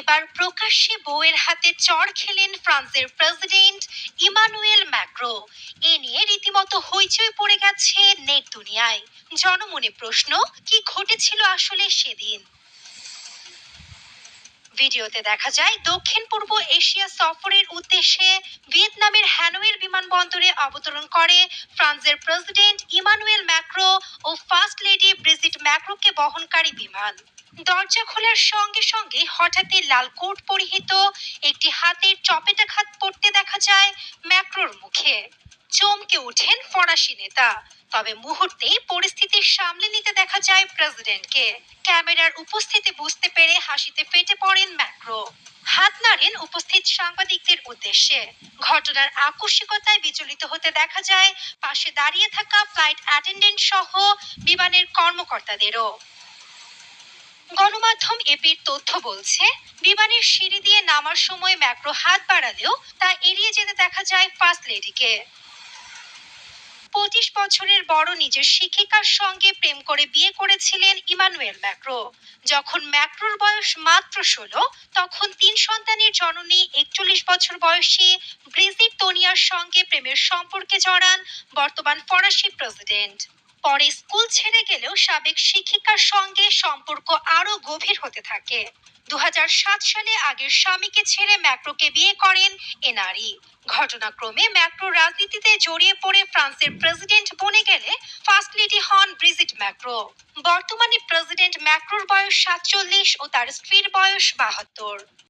এবার প্রকাশ্যে বউয়ের হাতে চড় খেলেন ফ্রান্সের প্রেসিডেন্ট ইমানুয়েল ম্যাক্রো। এ নিয়ে রীতিমতো হইচই পড়ে গেছে নেট দুনিয়ায়। জনমনে প্রশ্ন, কি ঘটেছিল আসলে সেদিন? ভিডিওতে দেখা যায়, দক্ষিণ পূর্ব এশিয়া সফরের উদ্দেশ্যে ভিয়েতনামের হ্যানোয়ের বিমানবন্দরে অবতরণ করে ফ্রান্সের প্রেসিডেন্ট ইমানুয়েল ম্যাক্রো ও ফার্স্ট লেডি ব্রিজিট ম্যাক্রোকে বহনকারী বিমান। দরজা খোলার সঙ্গে সঙ্গে হঠাৎই লাল কোট পরিহিত একটি হাতের চপেটাঘাত পড়তে দেখা যায় ম্যাক্রোর মুখে। চমকে ওঠেন ফরাসি নেতা। তবে মুহূর্তেই পরিস্থিতি সামলে নিতে দেখা যায় প্রেসিডেন্টকে। ক্যামেরার উপস্থিতি বুঝতে পেরে হাসিতে ফেটে পড়েন ম্যাক্রো। হাত নাড়েন উপস্থিত সাংবাদিকদের উদ্দেশ্যে। ঘটনার আকস্মিকতায় বিচলিত হতে দেখা যায় পাশে দাঁড়িয়ে থাকা ফ্লাইট অ্যাটেন্ডেন্ট সহ বিমানের কর্মকর্তাদেরও। গণমাধ্যম এপির তথ্য বলছে, বিমানের সিঁড়ি দিয়ে নামার সময় ম্যাক্রো হাত বাড়ালেও তা এড়িয়ে যেতে দেখা যায় ফার্স্ট লেডিকে। পঁচিশ বছরের বড় নিজের শিক্ষিকার সঙ্গে প্রেম করে বিয়ে করেছিলেন ইমানুয়েল ম্যাক্রো। যখন ম্যাক্রোর বয়স মাত্র ষোলো, তখন তিন সন্তানের জননী একচল্লিশ বছর বয়সী ব্রিজিট তোনিয়ার সঙ্গে প্রেমের সম্পর্কে জড়ান বর্তমান ফরাসি প্রেসিডেন্ট। পরে স্কুল ছেড়ে গেলেও সাবেক শিক্ষিকার সঙ্গে সম্পর্ক আরও গভীর হতে থাকে। দুহাজার সাত সালে আগের স্বামীকে ছেড়ে ম্যাক্রোকে বিয়ে করেন এ নারী। ঘটনাক্রমে ম্যাক্রো রাজনীতিতে জড়িয়ে পড়ে ফ্রান্সের প্রেসিডেন্ট বনে গেলে ফার্স্ট লেডি হন ব্রিজিট ম্যাক্রো। বর্তমানে প্রেসিডেন্ট ম্যাক্রোর বয়স সাতচল্লিশ ও তার স্ত্রীর বয়স বাহাত্তর।